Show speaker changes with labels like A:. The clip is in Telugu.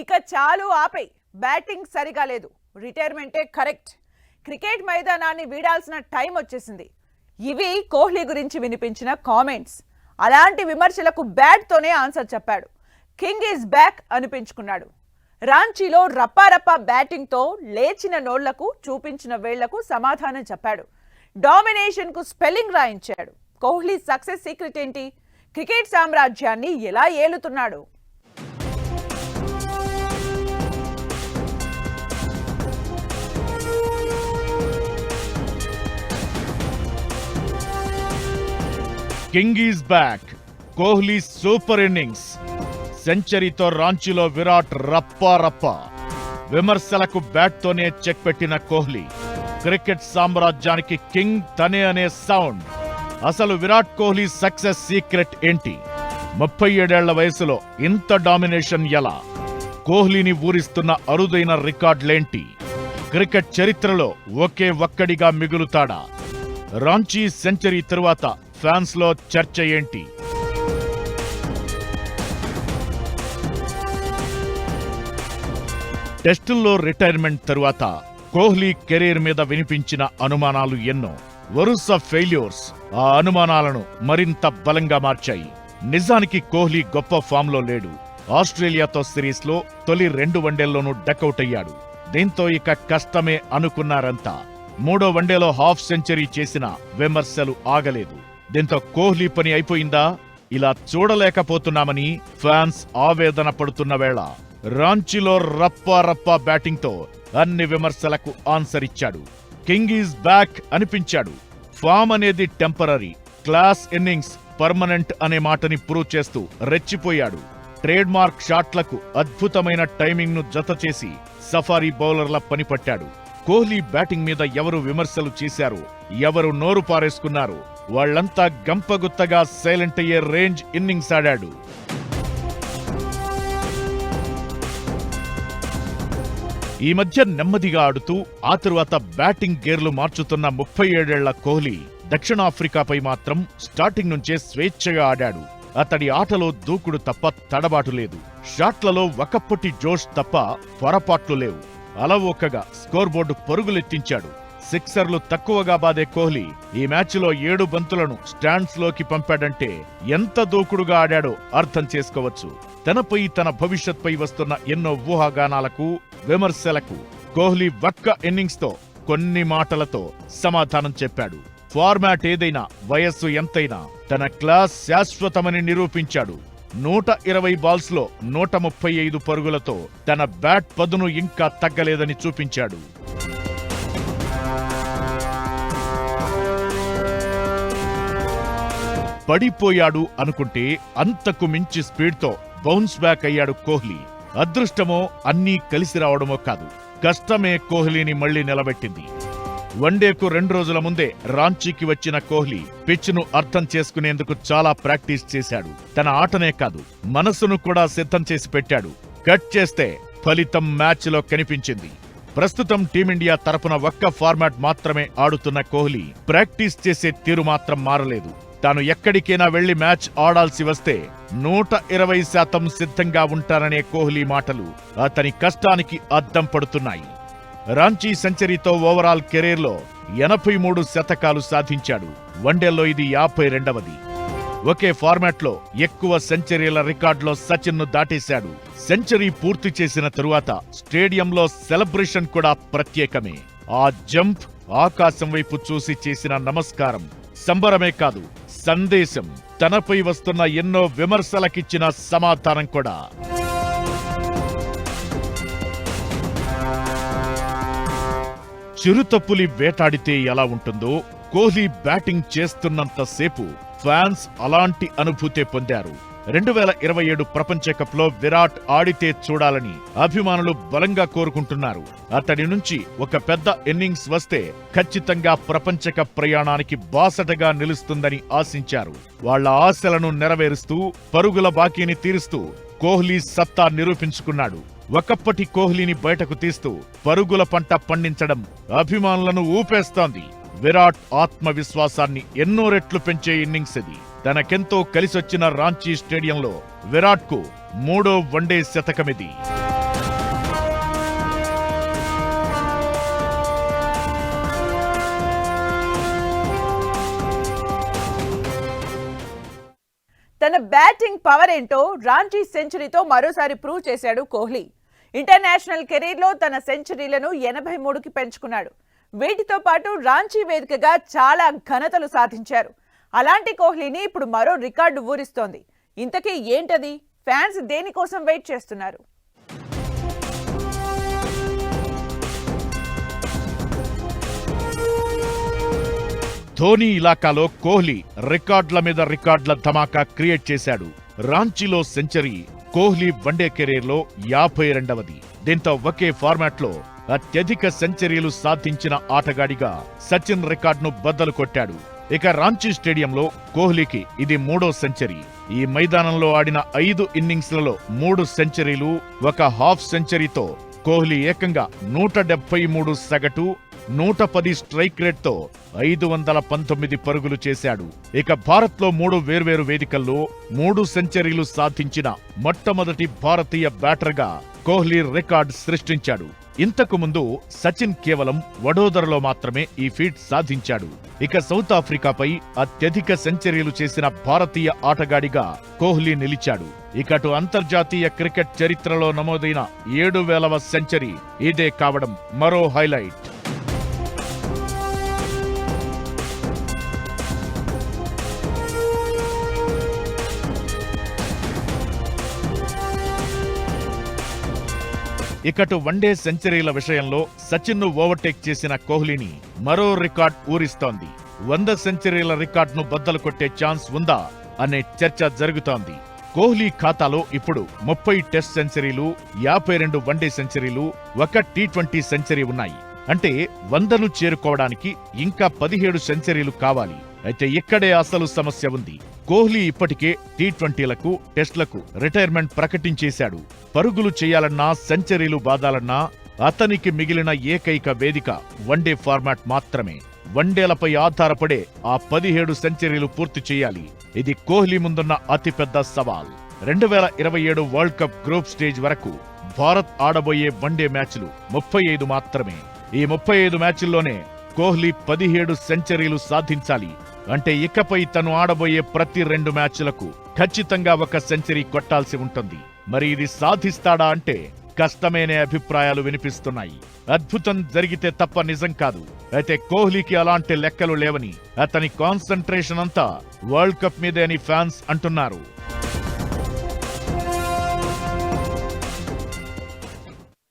A: ఇక చాలు ఆపై. బ్యాటింగ్ సరిగా లేదు. రిటైర్మెంటే కరెక్ట్. క్రికెట్ మైదానాన్ని వీడాల్సిన టైం వచ్చేసింది. ఇవి కోహ్లీ గురించి వినిపించిన కామెంట్స్. అలాంటి విమర్శలకు బ్యాట్తోనే ఆన్సర్ చెప్పాడు. కింగ్ ఈజ్ బ్యాక్ అనిపించుకున్నాడు. రాంచీలో రప్పారప్పా బ్యాటింగ్తో లేచిన నోళ్ళకు చూపించిన వేళ్ళకు సమాధానం చెప్పాడు. డామినేషన్కు స్పెల్లింగ్ రాయించాడు. కోహ్లీ సక్సెస్ సీక్రెట్ ఏంటి? క్రికెట్ సామ్రాజ్యాన్ని ఎలా ఏలుతున్నాడు?
B: King is back Kohli super innings. సెంచరీతో రాంచీలో విరాట్ రప్పా రప్పా. విమర్శలకు బ్యాట్తోనే చెక్ పెట్టిన కోహ్లీ. క్రికెట్ సామ్రాజ్యానికి కింగ్ తనే అనే సౌండ్. అసలు విరాట్ కోహ్లీ సక్సెస్ సీక్రెట్ ఏంటి? ముప్పై ఏడేళ్ళ వయసులో ఇంత డామినేషన్ ఎలా? కోహ్లీని ఊరిస్తున్న అరుదైన రికార్డులేంటి? క్రికెట్ చరిత్రలో ఒకే ఒక్కడిగా మిగులుతాడా? రాంచీ సెంచరీ తరువాత ఫ్రాన్స్లో చర్చ ఏంటి? టెస్టుల్లో రిటైర్మెంట్ తరువాత కోహ్లీ కెరీర్ మీద వినిపించిన అనుమానాలు ఎన్నో. వరుస ఫెయిల్యూర్స్. ఆ అనుమానాలను మరింత బలంగా మార్చాయి. నిజానికి కోహ్లీ గొప్ప ఫామ్లో లేడు. ఆస్ట్రేలియాతో సిరీస్లో తొలి రెండు వన్డేల్లోనూ డకౌట్ అయ్యాడు. దీంతో ఇక కష్టమే అనుకున్నారంతా. మూడో వన్డేలో హాఫ్ సెంచరీ చేసిన విమర్శలు ఆగలేదు. దీంతో కోహ్లీ పని అయిపోయిందా? ఇలా చూడలేకపోతున్నామని ఫ్యాన్స్ ఆవేదన పడుతున్న వేళ రాంచీలో రప్పా రప్పా బ్యాటింగ్తో అన్ని విమర్శలకు ఆన్సర్ ఇచ్చాడు. కింగ్ ఈజ్ బ్యాక్ అనిపించాడు. ఫామ్ అనేది టెంపరరీ క్లాస్ ఇన్నింగ్స్ పర్మనెంట్ అనే మాటని ప్రూవ్ చేస్తూ రెచ్చిపోయాడు. ట్రేడ్ మార్క్ షాట్లకు అద్భుతమైన టైమింగ్ను జత చేసి సఫారీ బౌలర్ల పనిపట్టాడు కోహ్లీ బ్యాటింగ్ మీద ఎవరు విమర్శలు చేశారు ఎవరు నోరు పారేసుకున్నారు వాళ్ళంతా గంపగుత్తగా సైలెంట్ అయ్యే రేంజ్ ఇన్నింగ్స్ ఆడాడు. ఈ మధ్య నెమ్మదిగా ఆడుతూ ఆ తరువాత బ్యాటింగ్ గేర్లు మార్చుతున్న ముప్పై ఏడేళ్ళ కోహ్లీ దక్షిణాఫ్రికాపై మాత్రం స్టార్టింగ్ నుంచే స్వేచ్ఛగా ఆడాడు. అతడి ఆటలో దూకుడు తప్ప తడబాటు లేదు. షాట్లలో ఒకప్పటి జోష్ తప్ప పొరపాట్లు లేవు. అలవోకగా స్కోర్ బోర్డు పరుగులెత్తించాడు. సిక్సర్లు తక్కువగా బాదే కోహ్లీ ఈ మ్యాచ్లో ఏడు బంతులను స్టాండ్స్లోకి పంపాడంటే ఎంత దూకుడుగా ఆడాడో అర్థం చేసుకోవచ్చు. తనపై తన భవిష్యత్పై వస్తున్న ఎన్నో ఊహాగానాలకు విమర్శలకు కోహ్లీ ఒక్క ఇన్నింగ్స్తో కొన్ని మాటలతో సమాధానం చెప్పాడు. ఫార్మాట్ ఏదైనా వయస్సు ఎంతైనా తన క్లాస్ శాశ్వతమని నిరూపించాడు. నూట ఇరవై బాల్స్లో నూట ముప్పై ఐదు పరుగులతో తన బ్యాట్ పదును ఇంకా తగ్గలేదని చూపించాడు. పడిపోయాడు అనుకుంటే అంతకు మించి స్పీడ్తో బౌన్స్ బ్యాక్ అయ్యాడు కోహ్లీ. అదృష్టమో అన్నీ కలిసి రావడమో కాదు. కష్టమే కోహ్లీని మళ్ళీ నిలబెట్టింది. వన్డేకు రెండు రోజుల ముందే రాంచీకి వచ్చిన కోహ్లీ పిచ్ను అర్థం చేసుకునేందుకు చాలా ప్రాక్టీస్ చేశాడు. తన ఆటనే కాదు మనసును కూడా సిద్ధం చేసి పెట్టాడు. కట్ చేస్తే ఫలితం మ్యాచ్లో కనిపించింది. ప్రస్తుతం టీమిండియా తరపున ఒక్క ఫార్మాట్ మాత్రమే ఆడుతున్న కోహ్లీ ప్రాక్టీస్ చేసే తీరు మాత్రం మారలేదు. తాను ఎక్కడికైనా వెళ్ళి మ్యాచ్ ఆడాల్సి వస్తే నూట ఇరవై శాతం సిద్ధంగా ఉంటారనే కోహ్లీ మాటలు అతని కష్టానికి అద్దం పడుతున్నాయి. రాంచీ సెంచరీతో ఓవరాల్ కెరీర్లో ఎనభై మూడు శతకాలు సాధించాడు. వన్డేల్లో ఇది యాభై రెండవది. ఒకే ఫార్మాట్లో ఎక్కువ సెంచరీల రికార్డులో సచిన్ను దాటేశాడు. సెంచరీ పూర్తి చేసిన తరువాత స్టేడియంలో సెలబ్రేషన్ కూడా ప్రత్యేకమే. ఆ జంప్ ఆకాశం వైపు చూసి చేసిన నమస్కారం సంబరమే కాదు సందేశం. తనపై వస్తున్న ఎన్నో విమర్శలకిచ్చిన సమాధానం కూడా. చిరుతపులి వేటాడితే ఎలా ఉంటుందో కోహ్లీ బ్యాటింగ్ చేస్తున్నంతసేపు ఫ్యాన్స్ అలాంటి అనుభూతే పొందారు. రెండు వేల ఇరవై ఏడు ప్రపంచ కప్లో విరాట్ ఆడితే చూడాలని అభిమానులు బలంగా కోరుకుంటున్నారు. అతడి నుంచి ఒక పెద్ద ఇన్నింగ్స్ వస్తే ఖచ్చితంగా ప్రపంచ కప్ ప్రయాణానికి బాసటగా నిలుస్తుందని ఆశించారు. వాళ్ళ ఆశలను నెరవేరుస్తూ పరుగుల బాకీని తీరుస్తూ కోహ్లీ సత్తా నిరూపించుకున్నాడు. ఒకప్పటి కోహ్లీని బయటకు తీస్తూ పరుగుల పంట పండించడం అభిమానులను ఊపేస్తోంది. విరాట్ ఆత్మవిశ్వాసాన్ని ఎన్నో రెట్లు పెంచే ఇన్నింగ్స్ ఇది. తనకెంతో కలిసొచ్చిన రాంచీ స్టేడియంలో విరాట్కు మూడో వన్డే శతకమిది.
A: తన బ్యాటింగ్ పవర్ ఏంటో రాంచీ సెంచరీతో మరోసారి ప్రూవ్ చేశాడు కోహ్లీ. ఇంటర్నేషనల్ కెరీర్లో తన సెంచరీలను ఎనభై మూడుకి పెంచుకున్నాడు. వీటితో పాటు రాంచీ వేదికగా చాలా ఘనతలు సాధించారు. అలాంటి కోహ్లీని ఇప్పుడు మరో రికార్డు ఊరిస్తోంది. ఇంతకీ ఏంటది? ఫ్యాన్స్ దేనికోసం వెయిట్ చేస్తున్నారు?
B: ధోని ఇలాకాలో కోహ్లీ రికార్డుల మీద రికార్డుల ధమాకా క్రియేట్ చేశాడు. రాంచీలో సెంచరీ కోహ్లీ వన్డే కెరీర్లో యాభై రెండవది. దీంతో ఒకే ఫార్మాట్లో అత్యధిక సెంచరీలు సాధించిన ఆటగాడిగా సచిన్ రికార్డును బద్దలు కొట్టాడు. ఇక రాంచీ స్టేడియంలో కోహ్లీకి ఇది మూడో సెంచరీ. ఈ మైదానంలో ఆడిన ఐదు ఇన్నింగ్స్లలో మూడు సెంచరీలు ఒక హాఫ్ సెంచరీతో కోహ్లీ ఏకంగా నూట డెబ్బై మూడు సగటు నూట పది స్ట్రైక్ రేట్తో ఐదు వందల పంతొమ్మిది పరుగులు చేశాడు. ఇక భారత్లో మూడు వేర్వేరు వేదికల్లో మూడు సెంచరీలు సాధించిన మొట్టమొదటి భారతీయ బ్యాటర్గా కోహ్లీ రికార్డ్ సృష్టించాడు. ఇంతకు ముందు సచిన్ కేవలం వడోదరలో మాత్రమే ఈ ఫీట్ సాధించాడు. ఇక సౌత్ ఆఫ్రికాపై అత్యధిక సెంచరీలు చేసిన భారతీయ ఆటగాడిగా కోహ్లీ నిలిచాడు. ఇక అటు అంతర్జాతీయ క్రికెట్ చరిత్రలో నమోదైన ఏడు వేలవ సెంచరీ. ఇదే కావడం మరో హైలైట్. ఇకటు వన్డే సెంచరీల విషయంలో సచిన్ను ఓవర్టేక్ చేసిన కోహ్లీని మరో రికార్డ్ ఊరిస్తోంది. వంద సెంచరీల రికార్డును బద్దలు కొట్టే ఛాన్స్ ఉందా అనే చర్చ జరుగుతోంది. కోహ్లీ ఖాతాలో ఇప్పుడు ముప్పై టెస్ట్ సెంచరీలు యాభై రెండు వన్డే సెంచరీలు ఒక టీ ట్వంటీ సెంచరీ ఉన్నాయి. అంటే వందను చేరుకోవడానికి ఇంకా పదిహేడు సెంచరీలు కావాలి. అయితే ఇక్కడే అసలు సమస్య ఉంది. కోహ్లీ ఇప్పటికే టీ ట్వంటీలకు టెస్ట్లకు రిటైర్మెంట్ ప్రకటించేశాడు. పరుగులు చేయాలన్నా సెంచరీలు బాదాలన్నా అతనికి మిగిలిన ఏకైక వేదిక వన్డే ఫార్మాట్ మాత్రమే. వన్డేలపై ఆధారపడే ఆ పదిహేడు సెంచరీలు పూర్తి చేయాలి. ఇది కోహ్లీ ముందున్న అతిపెద్ద సవాల్. రెండు వేల ఇరవై ఏడు వరల్డ్ కప్ గ్రూప్ స్టేజ్ వరకు భారత్ ఆడబోయే వన్డే మ్యాచ్లు ముప్పై ఐదు మాత్రమే. ఈ ముప్పై ఐదు మ్యాచ్ల్లోనే కోహ్లీ పదిహేడు సెంచరీలు సాధించాలి. అంటే ఇకపై తను ఆడబోయే ప్రతి రెండు మ్యాచ్లకు ఖచ్చితంగా ఒక సెంచరీ కొట్టాల్సి ఉంటుంది. మరి ఇది సాధిస్తాడా అంటే కష్టమేనే అభిప్రాయాలు వినిపిస్తున్నాయి. అద్భుతం జరిగితే తప్ప నిజం కాదు. అయితే కోహ్లీకి అలాంటి లెక్కలు లేవని అతని కాన్సంట్రేషన్ అంతా వరల్డ్ కప్ మీదే అని ఫ్యాన్స్ అంటున్నారు.